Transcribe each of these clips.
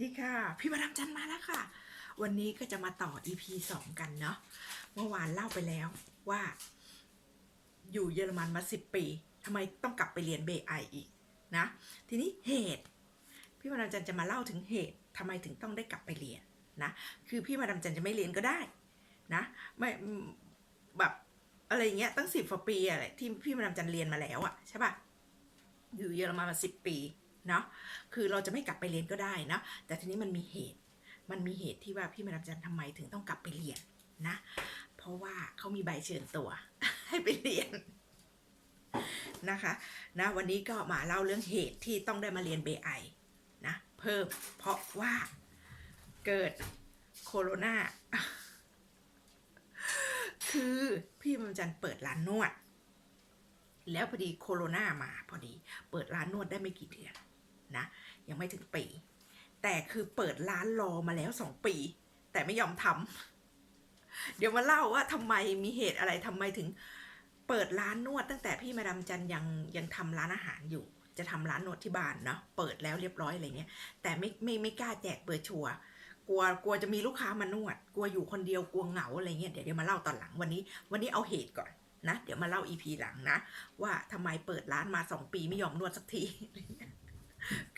ดีค่ะ พี่มาดามจันมาแล้วค่ะ วันนี้ก็จะมาต่อ EP สองกันเนาะเมื่อวานเล่าไปแล้วว่า อยู่เยอรมันมาสิบปีทำไมต้องกลับไปเรียนเบไออีกนะ ทีนี้เหตุ พี่มาดามจันจะมาเล่าถึงเหตุทำไมถึงต้องได้กลับไปเรียนนะคือพี่มาดามจันจะไม่เรียนก็ได้นะไม่แบบอะไรเงี้ยตั้งสิบกว่าปีอะไรที่พี่มาดามจันเรียนมาแล้วอะใช่ปะอยู่เยอรมันมาสิบปี เนาะคือเราจะไม่กลับไปเรียนก็ได้นะแต่ทีนี้มันมีเหตุ มันมีเหตุที่ว่าพี่มาดามจันทำไมถึงต้องกลับไปเรียนนะ เพราะว่าเขามีใบเชิญตัว ให้ไปเรียนนะคะนะวันนี้ก็มาเล่าเรื่องเหตุที่ต้องได้มาเรียนเบไอนะเพิ่มเพราะว่าเกิดโคโรนาคือพี่มาดามจันเปิดร้านนวด แล้วพอดีโคโรนามาพอดี เปิดร้านนวดได้ไม่กี่เดือน นะ ยังไม่ถึงปี แต่คือเปิดร้านรอมาแล้วสองปี แต่ไม่ยอมทำเดี๋ยวมาเล่าว่าทำไมมีเหตุอะไรทำไมถึง เปิดร้านนวดตั้งแต่พี่มาดามจันยังยังทำร้านอาหารอยู่ จะทำร้านนวดที่บ้านเนาะเปิดแล้วเรียบร้อยอะไรเงี้ยแต่ไม่ไม่ไม่กล้าแจกเบอร์ชัวร์กลัวกลัวจะมีลูกค้ามานวด กลัวอยู่คนเดียวกลัวเหงาอะไรเงี้ยเดี๋ยวเดี๋ยวมาเล่าตอนหลังวันนี้ วันนี้เอาเหตุก่อนนะ เดี๋ยวมาเล่าอีพีหลังนะ ว่าทำไมเปิดร้านมาสองปีไม่ยอมนวดสักที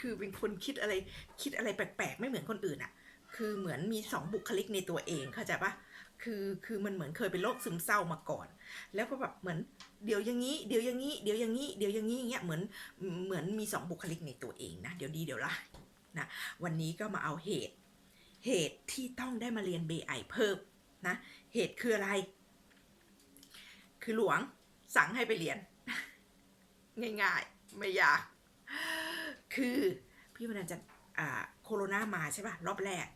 คือเป็นคนคิดอะไรคิดอะไรแปลกๆ ไม่เหมือนคนอื่นอะ่ะคือเหมือนมีสองบุคลิกในตัวเองเข้าใจปะคือคือมันเหมือนเคยเป็นโรคซึมเศร้ามาก่อน แล้วก็แบบเหมือนเดี๋ยวอย่างนี้เดี๋ยวอย่างนี้เดี๋ยวอย่างนี้เดี๋ยวอย่างนี้อย่างเงี้ยเหมือนเหมือนมีสองบุคลิกในตัวเองนะเดี๋ยวดีเดี๋ยวร้ายนะวันนี้ก็มาเอาเหตุ เหตุที่ต้องได้มาเรียน BI เพิ่มนะเหตุคืออะไร คือหลวงสั่งให้ไปเรียน ง่ายๆ ไม่ยาก คือพี่วันนั้นจะอ่าโคโรนามาใช่ป่ะ รอบแรก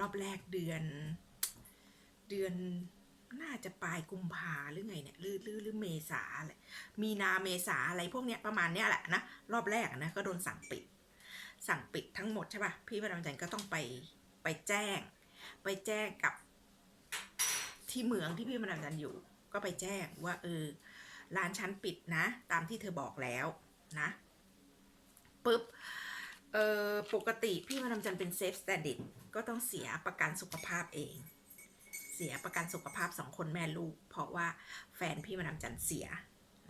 รอบแรกเดือน เดือนน่าจะปลายกุมภาหรือไงเนี่ยหรือหรือหรือเมษาอะไรมีนาเมษาอะไรพวกเนี้ยประมาณเนี้ยแหละนะรอบแรกนะก็โดนสั่งปิด สั่งปิดทั้งหมดใช่ป่ะพี่วันนั้นก็ต้องไปไปแจ้ง ไปแจ้งกับที่เมืองที่พี่วันนั้นอยู่ ก็ไปแจ้งว่าเออร้านชั้นปิดนะ ตามที่เธอบอกแล้วนะ ปุ๊บเออปกติพี่มาดามจันเป็นเซฟสแตนดิ d ก็ต้องเสียประกันสุขภาพเอง เสียประกันสุขภาพสองคนแม่ลูก เพราะว่าแฟนพี่มาดามจันเสีย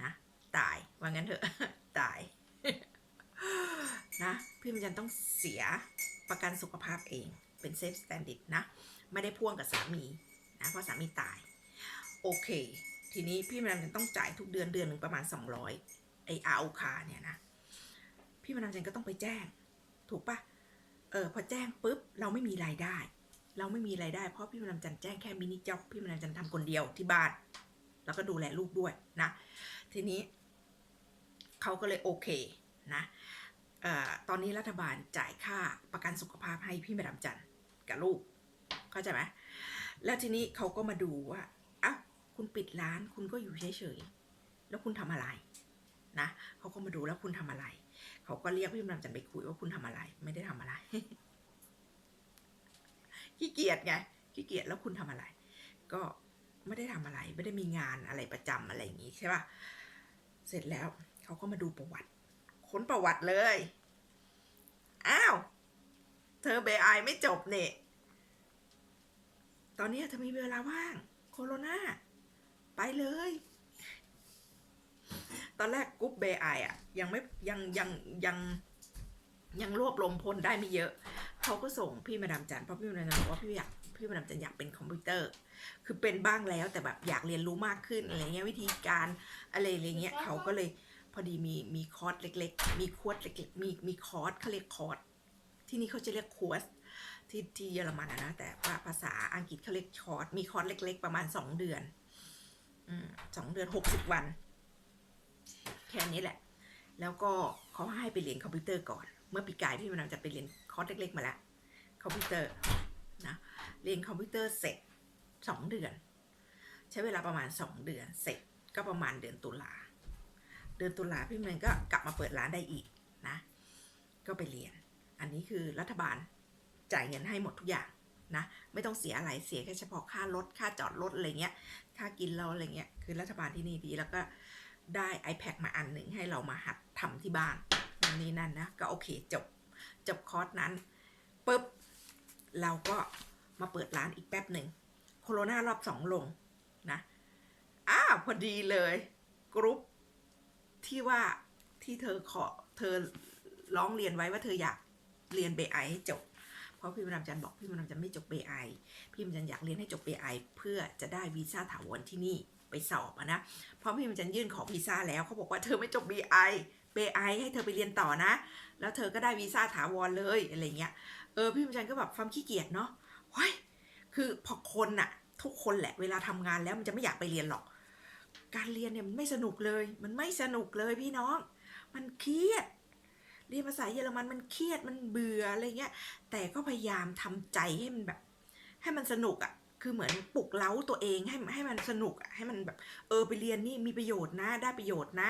นะตายว่างั้นเถอะตายนะพี่มาดามจันต้องเสียประกันสุขภาพเองเป็นเซฟสแตนดิ d นะไม่ได้พ่วงกับสามีนะเพราะสามีตาย โอเค ทีนี้พี่มาดามจันต้องจ่ายทุกเดือนเดือนหนึ่งประมาณ 200ไออาคาเนี่ยนะ พี่มานาจันก็ต้องไปแจ้ง ถูกปะเออพอแจ้งปุ๊บเราไม่มีรายได้ เราไม่มีรายได้เพราะพี่มานาจันแจ้งแค่มินิจ็อบพี่มานาจันทำคนเดียวที่บ้าน แล้วก็ดูแลลูกด้วยนะ ทีนี้เขาก็เลยโอเคนะเอ่อตอนนี้รัฐบาลจ่ายค่าประกันสุขภาพให้พี่มานามจันกับลูก เข้าใจไหมแล้วทีนี้เขาก็มาดูว่าอ้าวคุณปิดร้านคุณก็อยู่เฉยๆ แล้วคุณทำอะไรนะเขาก็มาดูแล้วคุณทำอะไร เขาก็เรียกพี่มดำจันไปคุยว่าคุณทำอะไร ไม่ได้ทำอะไรขี้เกียจไงขี้เกียจแล้วคุณทำอะไร ก็ไม่ได้ทำอะไร ไม่ได้มีงานอะไรประจำอะไรอย่างงี้ใช่ป่ะเสร็จแล้วเขาก็มาดูประวัติ ค้นประวัติเลย อ้าว เธอเบไอไม่จบเนี่ยตอนนี้เธอมีเวลาว่าง โคโรนาไปเลย ตอนแรกกรุ๊ปเบไออะยังไม่ยังยังยังยังรวบรวมพลได้ไม่เยอะ เขาก็ส่งพี่มาดามจันเพราะพี่มาดามจันบอกว่าพี่อยากพี่มาดามจันอยากเป็นคอมพิวเตอร์ คือเป็นบ้างแล้วแต่แบบอยากเรียนรู้มากขึ้นอะไรเงี้ยวิธีการอะไรอะไรเงี้ยเขาก็เลยพอดีมีมีคอร์สเล็ก ๆ มีคอร์สเล็กๆมีมีคอร์สเขาเรียกคอร์สที่นี่เขาจะเรียกคอร์สที่ที่เยอรมันนะแต่ว่าภาษาอังกฤษเขาเรียกคอร์สมีคอร์สเล็ก ๆ ประมาณสองเดือนอืมสองเดือนหกสิบวัน แค่นี้แหละ แล้วก็เขาให้ไปเรียนคอมพิวเตอร์ก่อน เมื่อปีกายพี่มันจะไปเรียนคอร์สเล็กๆมาแล้วคอมพิวเตอร์นะเรียนคอมพิวเตอร์เสร็จสองเดือน ใช้เวลาประมาณสองเดือนเสร็จก็ประมาณเดือนตุลาเดือนตุลาพี่มันก็กลับมาเปิดร้านได้อีกนะก็ไปเรียน อันนี้คือรัฐบาลจ่ายเงินให้หมดทุกอย่างนะไม่ต้องเสียอะไรเสียแค่เฉพาะค่ารถค่าจอดรถอะไรเงี้ยค่ากินเราอะไรเงี้ยคือรัฐบาลที่นี่ดีแล้วก็ ได้ iPad มาอันหนึ่งให้เรามาหัดทำที่บ้านนั่นนี่นั่นนะ ก็โอเคจบ จบคอร์สนั้นปุ๊บ เราก็มาเปิดร้านอีกแป๊บหนึ่งโคโรนารอบสองลงนะอ้าวพอดีเลยกรุ๊ปที่ว่าที่เธอขอเธอร้องเรียนไว้ว่าเธออยากเรียนเบไอให้จบ เพราะพี่มดำจันบอกพี่มดำจันไม่จบเบไอพี่มดำจันอยากเรียนให้จบเบไอเพื่อจะได้วีซ่าถาวรที่นี่ ไปสอบนะ เพราะพี่มดำจันยื่นขอวีซ่าแล้วเขาบอกว่าเธอไม่จบ BI BI ให้เธอไปเรียนต่อนะ แล้วเธอก็ได้วีซ่าถาวรเลยอะไรเงี้ย เออพี่มดำจันก็แบบความขี้เกียจเนาะเฮ้ยคือพอคนอะทุกคนแหละเวลาทำงานแล้วมันจะไม่อยากไปเรียนหรอก การเรียนเนี่ยมันไม่สนุกเลย มันไม่สนุกเลยพี่น้อง มันเครียดเรียนภาษาเยอรมันมันเครียดมันเบื่ออะไรเงี้ย แต่ก็พยายามทำใจให้มันแบบ ให้มันสนุกอะ่ะ คือเหมือนปลุกเล้าตัวเองให้ให้มันสนุกอะให้มันแบบ เออไปเรียนนี่มีประโยชน์นะ ได้ประโยชน์นะ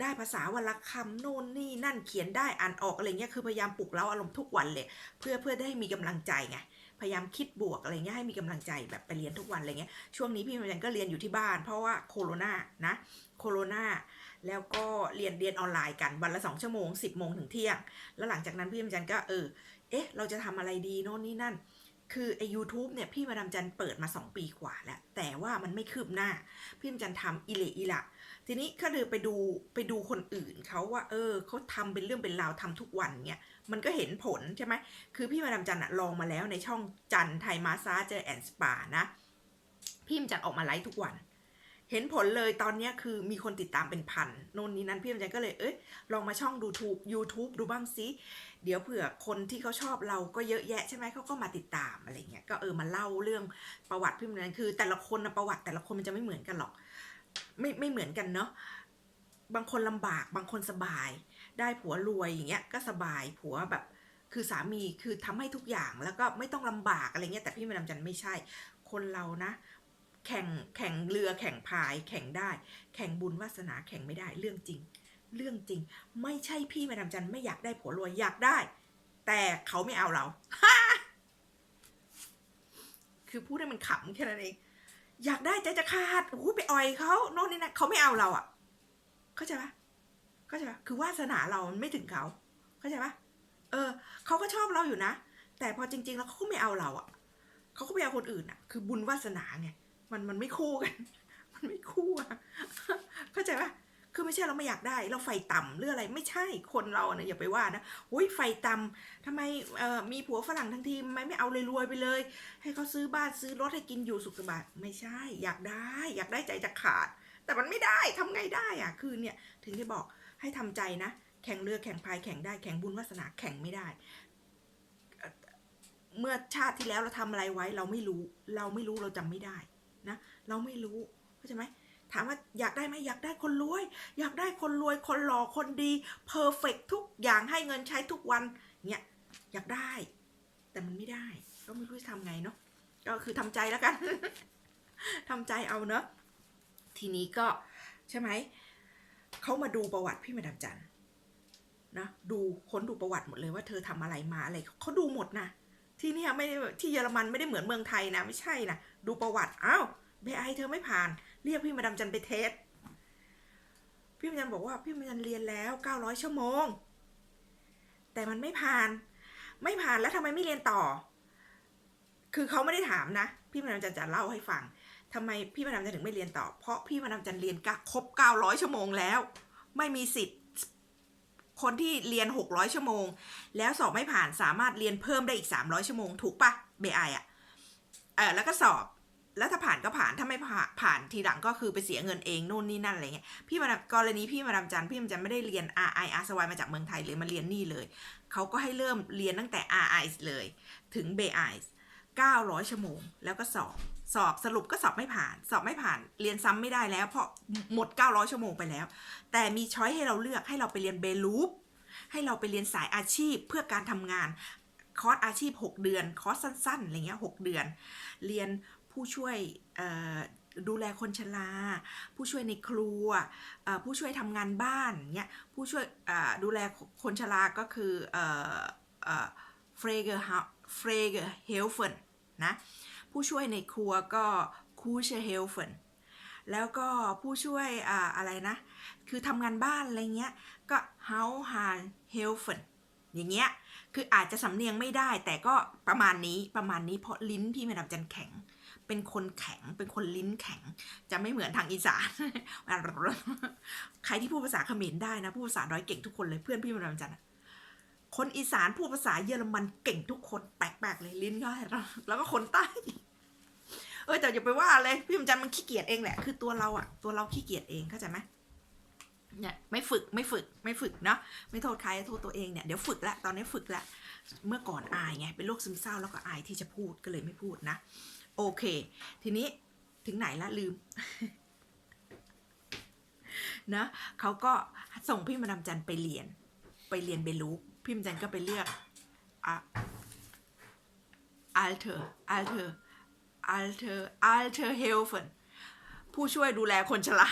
ได้ภาษาวละคำโน่นนี่นั่นเขียนได้อ่านออกอะไรเงี้ยคือพยายามปลุกเล้าอารมณ์ทุกวันเลยเพื่อเพื่อได้มีกำลังใจไงพยายามคิดบวกอะไรเงี้ยให้มีกำลังใจแบบไปเรียนทุกวันอะไรเงี้ยช่วงนี้พี่มันจันก็เรียนอยู่ที่บ้าน เพราะว่าโคโรนานะโคโรนาแล้วก็เรียนเรียนออนไลน์กันวันละสองชั่วโมงสิบโมงถึงเที่ยง แล้วหลังจากนั้นพี่มันจันก็เออเอ๊ะเราจะทำอะไรดีโน่นนี่นั่น คือไอ YouTube เนี่ยพี่มาดามจันเปิดมา 2 ปีกว่าแล้ว แต่ว่ามันไม่คืบหน้า พี่มาดามจันทำอิเละอิละ ทีนี้ก็เลยไปดูไปดูคนอื่นเขาว่า เออเขาทำเป็นเรื่องเป็นราวทำทุกวันเนี่ยมันก็เห็นผลใช่ไหมคือพี่มาดามจันอะลองมาแล้วในช่องจันไทยมาซาเจอแอนสปานะ พี่มาจันออกมาไลฟ์ทุกวัน เห็นผลเลยตอนนี้คือมีคนติดตามเป็นพันโน่นนี้นั้นพี่มาจันก็เลยเอ้ยลองมาช่องดูทูบ YouTube ดูบ้างซิเดี๋ยวเผื่อคนที่เขาชอบเราก็เยอะแยะใช่ไหมเขาก็มาติดตามอะไรเงี้ยก็เออมาเล่าเรื่องประวัติพี่มันนั้นคือ แต่ละคนนะประวัติแต่ละคนมันจะไม่เหมือนกันหรอก ไม่ไม่เหมือนกันเนาะบางคนลำบากบางคนสบาย ได้ผัวรวยอย่างเงี้ยก็สบายผัวแบบ คือสามีคือทำให้ทุกอย่างแล้วก็ไม่ต้องลำบากอะไรเงี้ยแต่พี่มาดามจันไม่ใช่ คนเรานะ แข่งแข่งเรือแข่งพาย แข่งได้ แข่งบุญวาสนาแข่งไม่ได้เรื่องจริง เรื่องจริง ไม่ใช่พี่มาดามจันไม่อยากได้ผัวรวยอยากได้ แต่เขาไม่เอาเราคือพูดให้มันขำแค่นั้นเองอยากได้ใจจะขาดโอ้ยไปอ่อยเขาโน่นนี่นะเขาไม่เอาเราอะ เข้าใจปะเข้าใจปะคือวาสนาเรามันไม่ถึงเขาเข้าใจปะเออเขาก็ชอบเราอยู่นะ แต่พอจริง ๆ แล้วเขาก็ไม่เอาเราอะเขาก็ไปเอาคนอื่นอะ คือบุญวาสนาไง มันมันไม่คู่กัน มันไม่คู่อะเข้าใจปะคือไม่ใช่เราไม่อยากได้ เราไฟต่ำหรืออะไรไม่ใช่คนเราเนี่ยอย่าไปว่านะอุ้ยไฟต่ำทำไมเอ่อมีผัวฝรั่งทั้งทีทำไมไม่เอาเลยรวยไปเลย ให้เขาซื้อบ้านซื้อรถให้กินอยู่สุขสบายไม่ใช่ อยากได้ อยากได้ใจจะขาด แต่มันไม่ได้ทำไงได้อะคือเนี่ยถึงได้บอกให้ทำใจนะ แข่งเรือแข่งพายแข่งได้แข่งบุญวาสนาแข่งไม่ได้เอ่อเมื่อชาติที่แล้วเราทำอะไรไว้ เราไม่รู้ เราไม่รู้เราจำไม่ได้ นะเราไม่รู้เข้าใจไหมถามว่าอยากได้ไหมอยากได้คนรวย อยากได้คนรวยคนหล่อคนดีเพอร์เฟกทุกอย่างให้เงินใช้ทุกวันเนี่ยอยากได้ แต่มันไม่ได้ก็ไม่รู้จะทำไงเนาะก็คือทำใจแล้วกันทำใจเอาเนาะทีนี้ก็ใช่ไหมเขามาดูประวัติพี่มาดามจันนะดูค้นดูประวัติหมดเลยว่าเธอทำอะไรมาอะไรเขาดูหมดนะ ที่เนี่ยไม่ได้ที่เยอรมันไม่ได้เหมือนเมืองไทยนะ ไม่ใช่นะดูประวัติอ้าวเบไอเธอไม่ผ่าน เรียกพี่มาดามจันไปเทสพี่มาดามบอกว่าพี่มาดามเรียนแล้วเก้าร้อยชั่วโมง แต่มันไม่ผ่าน ไม่ผ่านแล้วทำไมไม่เรียนต่อ คือเขาไม่ได้ถามนะ พี่มาดามจันจะเล่าให้ฟังทำไมพี่มาดามจันถึงไม่เรียนต่อ เพราะพี่มาดามจันเรียนกะครบเก้าร้อยชั่วโมงแล้ว ไม่มีสิทธิ์ คนที่เรียนหกร้อยชั่วโมง แล้วสอบไม่ผ่านสามารถเรียนเพิ่มได้อีกสามร้อยชั่วโมง ถูกปะเบไออะเออแล้วก็สอบแล้วถ้าผ่านก็ผ่านถ้าไม่ผ่านผ่านทีหลังก็คือไปเสียเงินเองนู่นนี่นั่นอะไรเงี้ยพี่มาดกรณีพี่มาดามจันพี่มาดามจันไม่ได้เรียน RI R สวายมาจากเมืองไทยเลยมาเรียนนี่เลยเขาก็ให้เริ่มเรียนตั้งแต่ RI เลย ถึง BI 900 ชั่วโมง แล้วก็สอบ สอบสรุปก็สอบไม่ผ่าน สอบไม่ผ่าน เรียนซ้ำไม่ได้แล้ว เพราะหมด 900 ชั่วโมงไปแล้ว แต่มีช้อยให้เราเลือกให้เราไปเรียนเบลูปให้เราไปเรียนสายอาชีพเพื่อการทำงาน คอร์สอาชีพ 6 เดือน คอร์สสั้นๆอะไรเงี้ย6เดือน เรียนผู้ช่วยเอ่อดูแลคนชรา ผู้ช่วยในครัวเอ่อผู้ช่วยทำงานบ้านเงี้ย ผู้ช่วยเอ่อดูแลคนชรา ก็คือเอ่อเอ่อเฟรเกอร์เฟรเกอร์เฮลเฟนนะ ผู้ช่วยในครัวก็คูเชเฮลเฟนแล้วก็ผู้ช่วยอ่าอะไรนะ คือทำงานบ้านอะไรเงี้ย ก็เฮาฮานเฮลเฟนอย่างเงี้ย คืออาจจะสำเนียงไม่ได้ แต่ก็ประมาณนี้ประมาณนี้เพราะลิ้นพี่แม่ดำจันแข็ง เป็นคนแข็ง เป็นคนลิ้นแข็ง จะไม่เหมือนทางอีสาน ใครที่พูดภาษาเขมรได้นะ พูดภาษาน้อยเก่งทุกคนเลยเพื่อนพี่แม่ดำจันอะ คนอีสานพูดภาษาเยอรมันเก่งทุกคนแปลกๆเลยลิ้นก็แล้วก็คนใต้ เออแต่อย่าไปว่าเลยพี่ม่ดำจันมันขี้เกียจเองแหละ คือตัวเราอะตัวเราขี้เกียจเองเข้าใจไหมเนี่ยไม่ฝึกไม่ฝึกไม่ฝึกเนาะไม่โทษใครโทษตัวเองเนี่ยเดี๋ยวฝึกละตอนนี้ฝึกละเมื่อก่อนอายไงเป็นโรคซึมเศร้าแล้วก็อายที่จะพูดก็เลยไม่พูดนะโอเค ทีนี้ถึงไหนละลืมนะเขาก็ส่งพี่มาดามจันไปเรียนไปเรียนเบลูก พี่มาดามจันก็ไปเลือกอะอัลเทอร์อัลเทอร์อัลเทอร์อัลเทอร์เฮลฟนผู้ช่วยดูแลคนชรา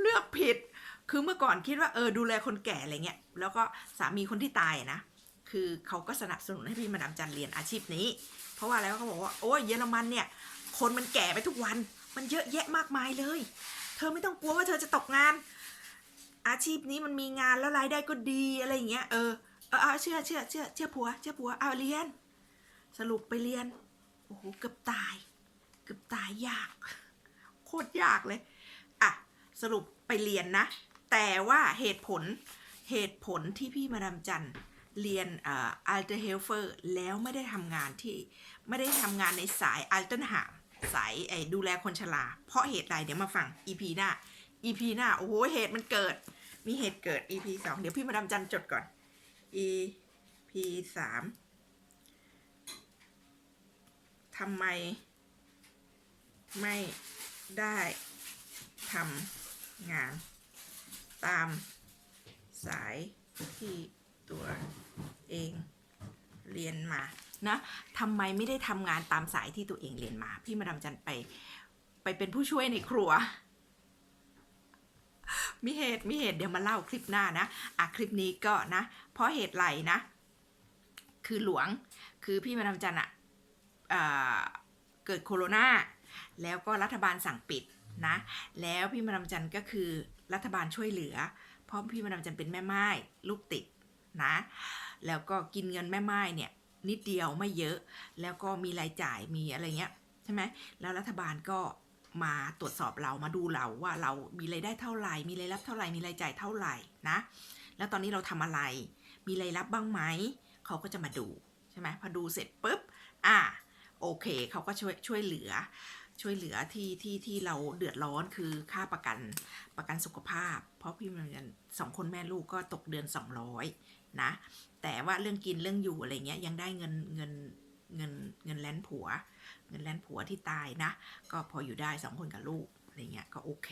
เลือกผิด คือเมื่อก่อนคิดว่าเออดูแลคนแก่อะไรเงี้ย แล้วก็สามีคนที่ตายนะ คือเขาก็สนับสนุนให้พี่มาดามจันเรียนอาชีพนี้ เพราะว่าแล้วเขาบอกว่าโอ้ยเยอรมันเนี่ย คนมันแก่ไปทุกวัน มันเยอะแยะมากมายเลย เธอไม่ต้องกลัวว่าเธอจะตกงาน อาชีพนี้มันมีงานแล้วรายได้ก็ดีอะไรอย่างเงี้ยเออเออเชื่อเชื่อเชื่อเชื่อผัวเชื่อผัวเอาเรียน สรุปไปเรียนโอ้โหเกือบตาย เกือบตายยาก โคตรยากเลยอะสรุปไปเรียนนะ แต่ว่าเหตุผลเหตุผลที่พี่มาดามจันเรียนอัลเทอร์เฮลเฟอร์แล้วไม่ได้ทำงานที่ไม่ได้ทำงานในสายอัลเทอร์หามสายไอ้ดูแลคนชราเพราะเหตุใดเดี๋ยวมาฟัง EP หน้า EP หน้า โอ้โหเหตุมันเกิด มีเหตุเกิด EP สองเดี๋ยวพี่มาดามจันจดก่อน EP สามทำไม ไม่ได้ทำงาน ตามสายที่ตัวเองเรียนมานะทำไมไม่ได้ทำงานตามสายที่ตัวเองเรียนมา พี่มาดามจันไป ไปเป็นผู้ช่วยในครัว มีเหตุมีเหตุเดี๋ยวมาเล่าคลิปหน้านะอะคลิปนี้ก็นะ เพราะเหตุไรนะ คือหลวงคือพี่มาดามจันอะอ่าเกิดโคโรนาแล้วก็รัฐบาลสั่งปิดนะ แล้วพี่มาดามจันก็คือรัฐบาลช่วยเหลือ เพราะพี่มาดามจันเป็นแม่ไม้ลูกติดนะ แล้วก็กินเงินแม่ไม้เนี่ยนิดเดียวไม่เยอะ แล้วก็มีรายจ่ายมีอะไรเงี้ยใช่ไหมแล้วรัฐบาลก็ มาตรวจสอบเรามาดูเราว่าเรามีรายได้เท่าไหร่ มีรายรับเท่าไหร่ มีรายจ่ายเท่าไหร่นะ แล้วตอนนี้เราทำอะไร มีรายรับบ้างไหม เขาก็จะมาดูใช่ไหมพอดูเสร็จปุ๊บ อ่าโอเค เขาก็ช่วยช่วยเหลือ ช่วยเหลือที่ที่ที่เราเดือดร้อนคือค่าประกันประกันสุขภาพ เพราะพี่มันสองคนแม่ลูกก็ตกเดือน 200นะ แต่ว่าเรื่องกินเรื่องอยู่อะไรเงี้ยยังได้เงินเงิน เงินเงินแลนผัว เงินแลนผัวที่ตายนะ ก็พออยู่ได้สองคนกับลูกอะไรเงี้ยก็โอเค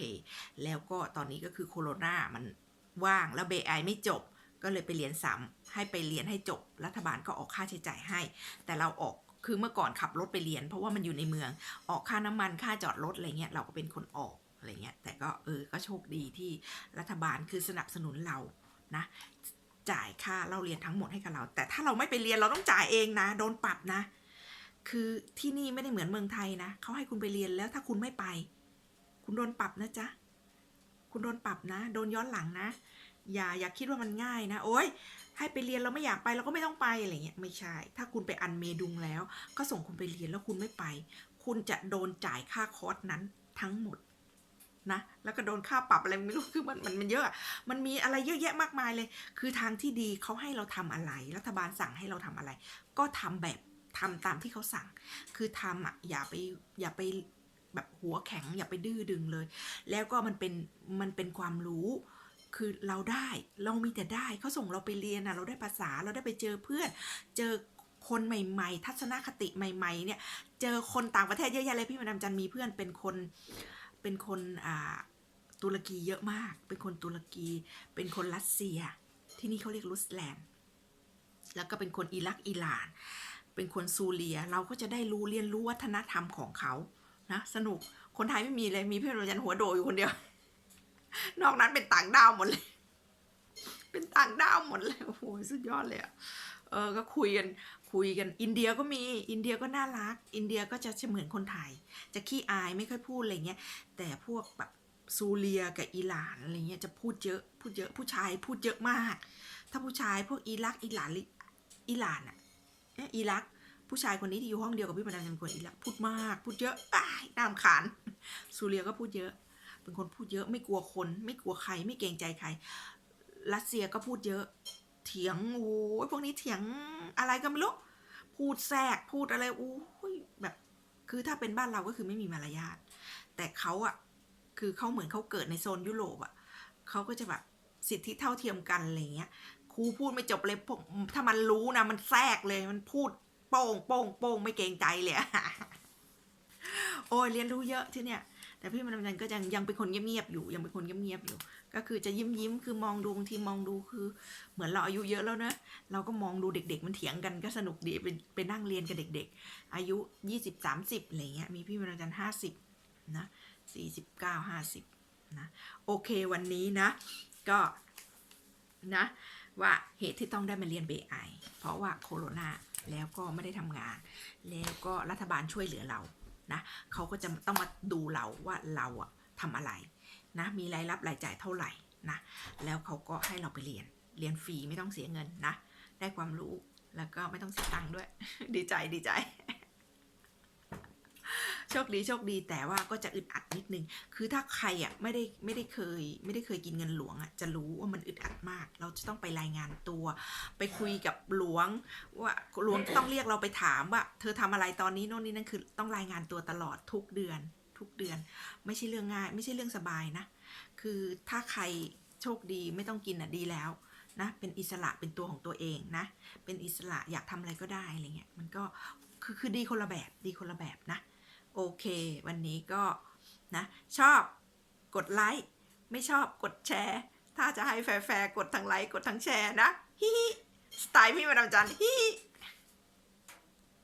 แล้วก็ตอนนี้ก็คือโคโรนามันว่างแล้วเบไอไม่จบก็เลยไปเรียนซ้ำให้ไปเรียนให้จบ รัฐบาลก็ออกค่าใช้จ่ายให้ แต่เราออกคือเมื่อก่อนขับรถไปเรียน เพราะว่ามันอยู่ในเมืองออกค่าน้ำมันค่าจอดรถอะไรเงี้ยเราก็เป็นคนออกอะไรเงี้ยแต่ก็เออก็โชคดีที่รัฐบาลคือสนับสนุนเรานะ จ่ายค่าเราเรียนทั้งหมดให้กับเรา แต่ถ้าเราไม่ไปเรียนเราต้องจ่ายเองนะ โดนปรับนะ คือที่นี่ไม่ได้เหมือนเมืองไทยนะเขาให้คุณไปเรียนแล้วถ้าคุณไม่ไป คุณโดนปรับนะจ๊ะคุณโดนปรับนะ โดนย้อนหลังนะ อย่าอย่าคิดว่ามันง่ายนะ โอ๊ยให้ไปเรียนเราไม่อยากไปเราก็ไม่ต้องไปอะไรเงี้ยไม่ใช่ ถ้าคุณไปอันเมดุงแล้ว ก็ส่งคุณไปเรียนแล้วคุณไม่ไป คุณจะโดนจ่ายค่าคอร์สนั้นทั้งหมด นะแล้วก็โดนค่าปรับอะไรไม่รู้คือมันมันมันเยอะมันมีอะไรเยอะแยะมากมายเลย คือทางที่ดีเขาให้เราทำอะไร รัฐบาลสั่งให้เราทำอะไร ก็ทำแบบทำตามที่เขาสั่ง คือทำอะอย่าไปอย่าไปแบบหัวแข็งอย่าไปดื้อดึงเลย แล้วก็มันเป็นมันเป็นความรู้คือเราได้เรามีแต่ได้เขาส่งเราไปเรียนนะเราได้ภาษาเราได้ไปเจอเพื่อน เจอคนใหม่ ๆ ทัศนคติใหม่ ๆ เนี่ย เจอคนต่างประเทศเยอะแยะเลยพี่มาดามจันมีเพื่อนเป็นคน เป็นคนตุรกีเยอะมาก เป็นคนตุรกี เป็นคนรัสเซีย ที่นี่เขาเรียกรุสแลนด์ แล้วก็เป็นคนอิรักอิหร่าน เป็นคนซูเรีย เราก็จะได้รู้เรียนรู้วัฒนธรรมของเขา นะ สนุก คนไทยไม่มีเลย มีเพี่มาดามจันหัวโดอยู่คนเดียว นอกนั้นเป็นต่างดาวหมดเลย เป็นต่างดาวหมดเลย โอ้โห สุดยอดเลยอะเออ ก็คุยกัน คุยกันอินเดียก็มีอินเดียก็น่ารัก อินเดียก็จะเหมือนคนไทย จะขี้อายไม่ค่อยพูดอะไรเงี้ยแต่พวกแบบซูเรียกับอิหร่านอะไรเงี้ยจะพูดเยอะพูดเยอะผู้ชายพูดเยอะมาก ถ้าผู้ชายพวกอิรักอิหร่านอิหร่านอะอ๊ะอิรักผู้ชายคนนี้ที่อยู่ห้องเดียวกับพี่มาดามเป็นคนอิรักพูดมาก พูดเยอะอ้ายน้ำขานซูเรียก็พูดเยอะ เป็นคนพูดเยอะไม่กลัวคน ไม่กลัวใครไม่เกรงใจใคร รัสเซียก็พูดเยอะ เถียงโอ้ยพวกนี้เถียงอะไรก็ไม่รู้พูดแทรกพูดอะไรโอ้ยแบบคือถ้าเป็นบ้านเราก็คือไม่มีมารยาทแต่เขาอะคือเขาเหมือนเขาเกิดในโซนยุโรปอะเขาก็จะแบบสิทธิเท่าเทียมกันอะไรเงี้ยครูพูดไม่จบเลยผมถ้ามันรู้นะมันแทรกเลยมันพูดโป้งโป้งโป้งไม่เกรงใจเลยอะโอ้ยเรียนรู้เยอะที่เนี่ย แต่พี่มันมันก็ยังยังเป็นคนเงียบๆอยู่ยังเป็นคนเงียบๆอยู่ ก็คือจะยิ้มยิ้มๆคือมองดูบางทีมองดูคือ เหมือนเราอายุเยอะแล้วนะเราก็มองดูเด็ก ๆ มันเถียงกันก็สนุกดีไปไปนั่งเรียนกับเด็ก ๆ อายุยี่สิบสามสิบอะไรเงี้ยมีพี่มันจันห้าสิบนะสี่สิบเก้าห้าสิบนะโอเควันนี้นะ ก็นะว่าเหตุที่ต้องได้มาเรียน BI เพราะว่าโคโรนาแล้วก็ไม่ได้ทำงาน แล้วก็รัฐบาลช่วยเหลือเรา นะเขาก็จะต้องมาดูเราว่าเราอะทำอะไรนะมีรายรับรายจ่ายเท่าไหร่นะแล้วเขาก็ให้เราไปเรียนเรียนฟรีไม่ต้องเสียเงินนะ ได้ความรู้แล้วก็ไม่ต้องเสียตังค์ด้วย ดีใจดีใจ โชคดีโชคดีแต่ว่าก็จะอึดอัดนิดนึง คือถ้าใครอะไม่ได้ไม่ได้เคย ไม่ได้เคยกินเงินหลวงอะจะรู้ว่ามันอึดอัดมาก เราจะต้องไปรายงานตัว ไปคุยกับหลวง ว่าหลวงต้องเรียกเราไปถามว่า เธอทำอะไรตอนนี้โน่นนี่นั่นคือต้องรายงานตัวตลอดทุกเดือน ทุกเดือน ไม่ใช่เรื่องง่าย ไม่ใช่เรื่องสบายนะ คือถ้าใครโชคดีไม่ต้องกินอะดีแล้วนะเป็นอิสระเป็นตัวของตัวเองนะ เป็นอิสระอยากทำอะไรก็ได้อะไรเงี้ยมันก็คือคือดีคนละแบบดีคนละแบบนะ โอเค วันนี้ก็นะ ชอบกดไลค์ ไม่ชอบกดแชร์ ถ้าจะให้แฟร์ๆกดทั้งไลค์ กดทั้งแชร์นะฮิฮิสไตล์พี่มาดามจันฮิฮิ